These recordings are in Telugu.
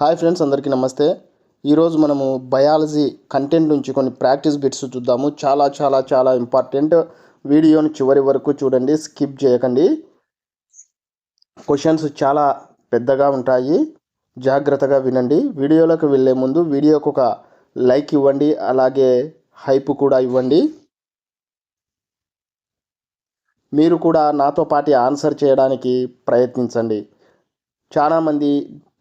హాయ్ ఫ్రెండ్స్ అందరికీ నమస్తే. ఈరోజు మనము బయాలజీ కంటెంట్ నుంచి కొన్ని ప్రాక్టీస్ బిట్స్ చూద్దాము. చాలా చాలా చాలా ఇంపార్టెంట్ వీడియోని చివరి వరకు చూడండి స్కిప్ చేయకండి. క్వశ్చన్స్ చాలా పెద్దగా ఉంటాయి. జాగ్రత్తగా వినండి. వీడియోలోకి వెళ్ళే ముందు వీడియోకి ఒక లైక్ ఇవ్వండి అలాగే హైప్ కూడా ఇవ్వండి. మీరు కూడా నాతో పాటు ఆన్సర్ చేయడానికి ప్రయత్నించండి. చాలామంది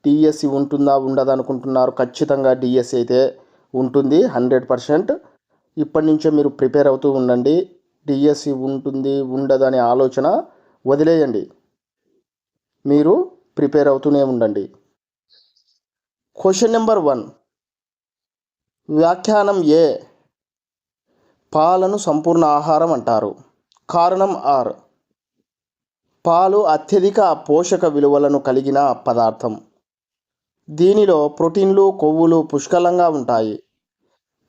డిఎస్సి ఉంటుందా ఉండదా అనుకుంటున్నారు? ఖచ్చితంగా డిఎస్సి అయితే ఉంటుంది హండ్రెడ్ పర్సెంట్. ఇప్పటి నుంచే మీరు ప్రిపేర్ అవుతూ ఉండండి. డిఎస్సి ఉంటుంది ఉండదనే ఆలోచన వదిలేయండి. మీరు ప్రిపేర్ అవుతూనే ఉండండి. Question number one. వ్యాఖ్యానం ఏ? పాలను సంపూర్ణ ఆహారం అంటారు. కారణం ఆర్. పాలు అత్యధిక పోషక విలువలను కలిగిన పదార్థం. దీనిలో ప్రోటీన్లు కొవ్వులు పుష్కలంగా ఉంటాయి.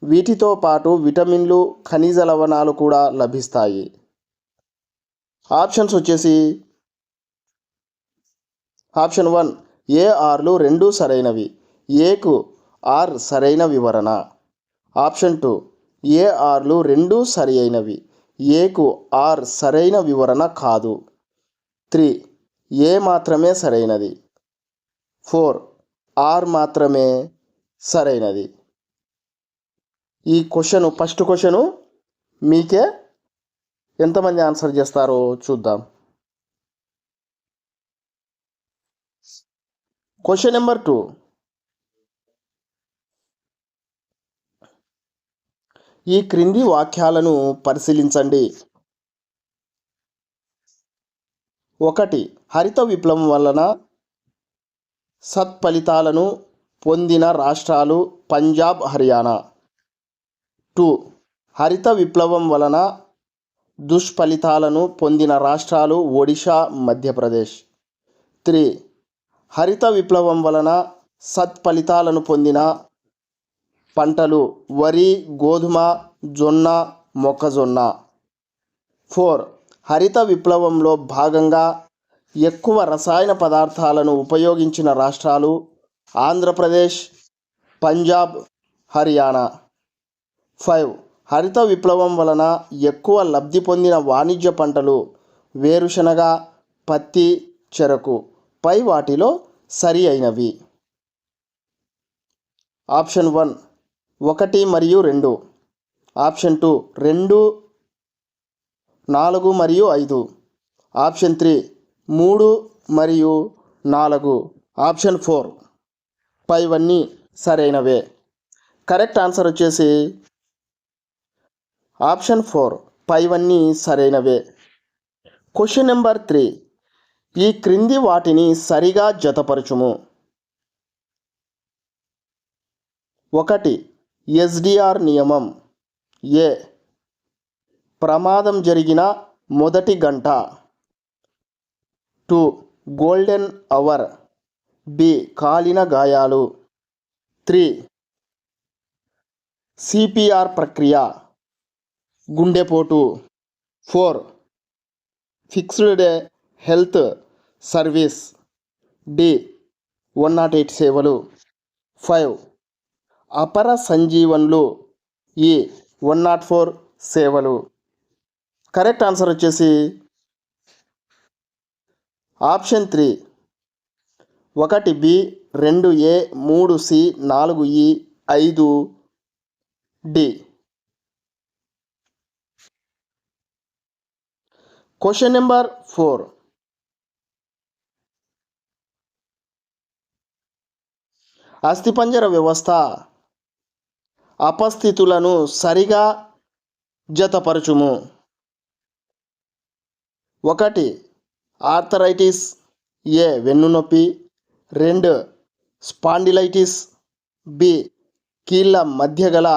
వీటితో పాటు విటమిన్లు ఖనిజ లవణాలు కూడా లభిస్తాయి. ఆప్షన్స్ వచ్చేసి ఆప్షన్ వన్ ఏ ఆర్లు రెండు సరైనవి ఏకు ఆర్ సరైన వివరణ. ఆప్షన్ టూ ఏ ఆర్లు రెండు సరి అయినవి ఏకు ఆర్ సరైన వివరణ కాదు. త్రీ ఏ మాత్రమే సరైనది. ఫోర్ ఆర్ మాత్రమే సరైనది. ఈ క్వశ్చన్ ఫస్ట్ క్వశ్చను మీకే ఎంతమంది ఆన్సర్ చేస్తారో చూద్దాం. Question number two. ఈ క్రింది వాక్యాలను పరిశీలించండి. ఒకటి హరిత విప్లవం వలన సత్ఫలితాలను పొందిన రాష్ట్రాలు పంజాబ్ హర్యానా. టూ హరిత విప్లవం వలన దుష్ఫలితాలను పొందిన రాష్ట్రాలు ఒడిషా మధ్యప్రదేశ్. త్రీ హరిత విప్లవం వలన సత్ఫలితాలను పొందిన పంటలు వరి గోధుమ జొన్న మొక్కజొన్న. ఫోర్ హరిత విప్లవంలో భాగంగా ఎక్కువ రసాయన పదార్థాలను ఉపయోగించిన రాష్ట్రాలు ఆంధ్రప్రదేశ్ పంజాబ్ హర్యానా. ఫైవ్. హరిత విప్లవం వలన ఎక్కువ లబ్ధి పొందిన వాణిజ్య పంటలు వేరుశనగ పత్తి చెరకు. పై వాటిలో సరి అయినవి. Option one. ఒకటి మరియు రెండు. ఆప్షన్ టూ రెండు నాలుగు మరియు ఐదు. Option three. మూడు మరియు నాలుగు. Option four. పైవన్నీ సరైనవే. కరెక్ట్ ఆన్సర్ వచ్చేసి ఆప్షన్ ఫోర్. పైవన్నీ సరైనవే. Question number three. ఈ క్రింది వాటిని సరిగా జతపరచుము. ఒకటి. ఎస్డిఆర్ నియమం. ఏ. ప్రమాదం జరిగిన మొదటి గంట. టూ గోల్డెన్ అవర్ బి కాలిన గాయాలు. త్రీ సిపిఆర్ ప్రక్రియ గుండెపోటు. Four fixed day health service. D one not eight సేవలు. ఫైవ్ అపర సంజీవన్లు ఈ వన్ నాట్ ఫోర్ సేవలు. కరెక్ట్ ఆన్సర్ వచ్చేసి ఆప్షన్ త్రీ. ఒకటి బి రెండు ఏ మూడు సి నాలుగు ఈ ఐదు డి. క్వశ్చన్ నెంబర్ ఫోర్ అస్థిపంజర వ్యవస్థ అపస్థితులను సరిగా జతపరచుము. ఒకటి ఆర్థరైటిస్ ఏ వెన్నునొప్పి రెండు స్పాండిలైటిస్ బి కీళ్ళ మధ్య గల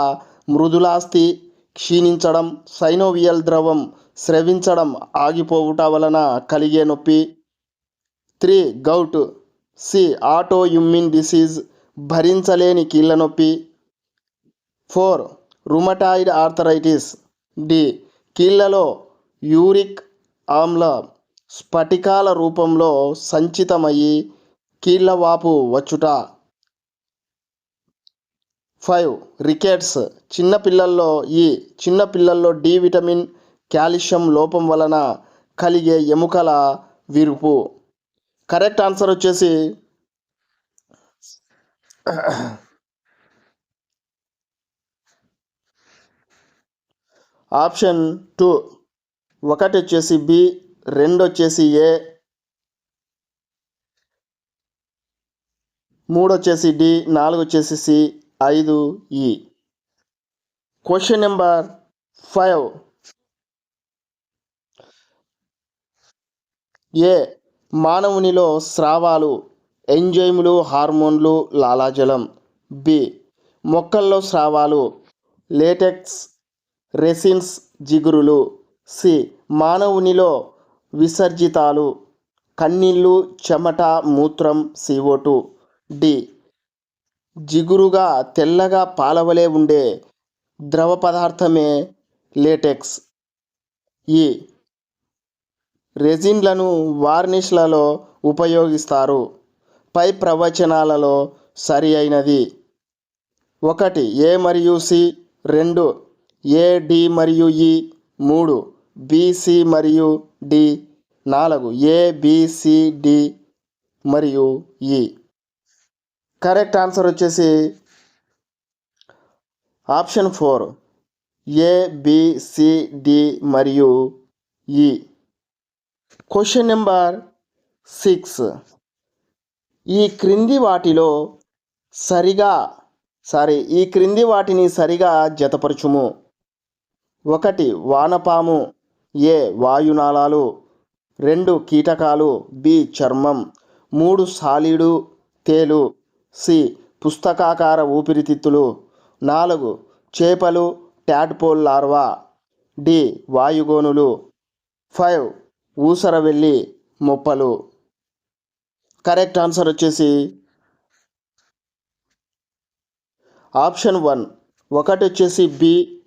మృదులాస్థి క్షీణించడం సైనోవియల్ ద్రవం స్రవించడం ఆగిపోవుట వలన కలిగే నొప్పి. Three gout C autoimmune disease భరించలేని కీళ్ళ నొప్పి. ఫోర్ రుమటాయిడ్ ఆర్థరైటిస్ డి కీళ్ళలో యూరిక్ ఆమ్ల స్ఫటికాల రూపంలో సంచితమయ్యి కీళ్ళవాపు వచ్చుట. ఫైవ్. రికెట్స్. చిన్నపిల్లల్లో ఈ చిన్నపిల్లల్లో డి విటమిన్ కాల్షియం లోపం వలన కలిగే ఎముకల విరుపు. కరెక్ట్ ఆన్సర్ వచ్చేసి ఆప్షన్ టూ. ఒకటి వచ్చేసి బి. రెండు వచ్చేసి ఏ మూడు వచ్చేసి డి నాలుగు వచ్చేసి సి ఐదు E. Question number five A మానవునిలో స్రావాలు ఎంజైములు హార్మోన్లు లాలాజలం. బి మొక్కల్లో స్రావాలు లేటెక్స్ రెసిన్స్ జిగురులు. సి మానవునిలో విసర్జితాలు. కన్నీళ్ళు చెమట మూత్రం సిఓ టూ డి. జిగురుగా తెల్లగా పాలవలే ఉండే ద్రవ పదార్థమే లేటెక్స్. ఈ. రెజిన్లను వార్నిష్లలో ఉపయోగిస్తారు. పై ప్రవచనాలలో సరి అయినది ఒకటి ఏ మరియు సి. రెండు ఏ డి మరియు ఈ. మూడు బిసి మరియు డి నాలుగు ఏ డి మరియు ఈ. కరెక్ట్ ఆన్సర్ వచ్చేసి ఆప్షన్ ఫోర్ ఏ మరియు ఈ. Question number six. ఈ క్రింది వాటిలో సరిగా సారీ ఈ క్రింది వాటిని సరిగా జతపరచుము. ఒకటి వానపాము. ఏ వాయునాళాలు? రెండు కీటకాలు. బి చర్మం. మూడు సాలీడు తేలు. సి పుస్తకాకార ఊపిరితిత్తులు. నాలుగు చేపలు ట్యాడ్పోల్ లార్వా. డి వాయుగోనులు. ఫైవ్ ఊసరవెల్లి మొప్పలు. కరెక్ట్ ఆన్సర్ వచ్చేసి ఆప్షన్ వన్. ఒకటి వచ్చేసి బి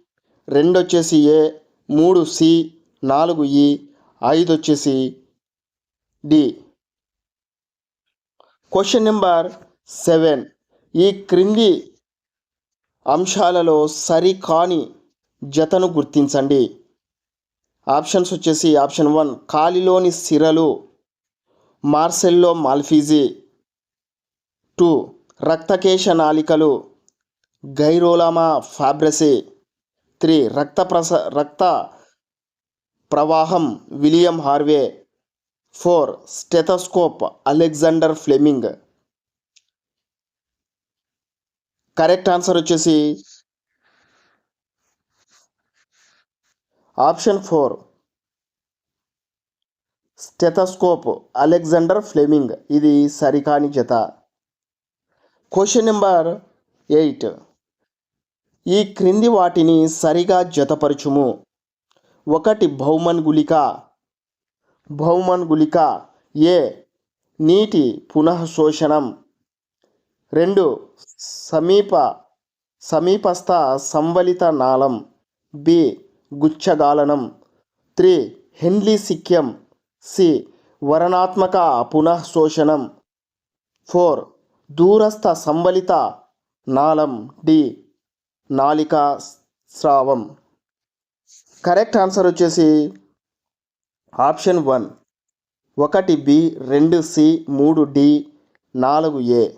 రెండు వచ్చేసి ఏ మూడు సి నాలుగు ఈ ఐదు వచ్చేసి డి. క్వశ్చన్ నెంబర్ సెవెన్ ఈ క్రింది అంశాలలో సరికాని జతను గుర్తించండి. ఆప్షన్స్ వచ్చేసి ఆప్షన్ వన్ కాలిలోని సిరలు మార్సెల్లో మాల్ఫీజీ. టూ రక్తకేశ నాళికలు గైరోలామా ఫ్యాబ్రసే త్రీ రక్త ప్రస రక్త ప్రవాహం William Harvey four stethoscope Alexander Fleming. Correct answer వచ్చేసి option four stethoscope Alexander Fleming. ఇది సరికాని జత. Question number eight. ఈ క్రింది వాటిని సరిగా జతపరచుము. ఒకటి భౌమన్ గుళిక. భౌమన్ గుళిక. ఏ. నీటి పునఃశోషణం. రెండు. సమీప సమీపస్థ సంవలిత నాళం. బి. గుచ్చగాలనం. త్రీ. హెన్లీ సిక్యం సి. వరణాత్మక పునఃశోషణం. ఫోర్. దూరస్థ సంవలిత నాళం. డి. నాళికా స్రావం. కరెక్ట్ ఆన్సర్ వచ్చేసి ఆప్షన్ వన్. ఒకటి బి రెండు సి మూడు డి నాలుగు ఏ.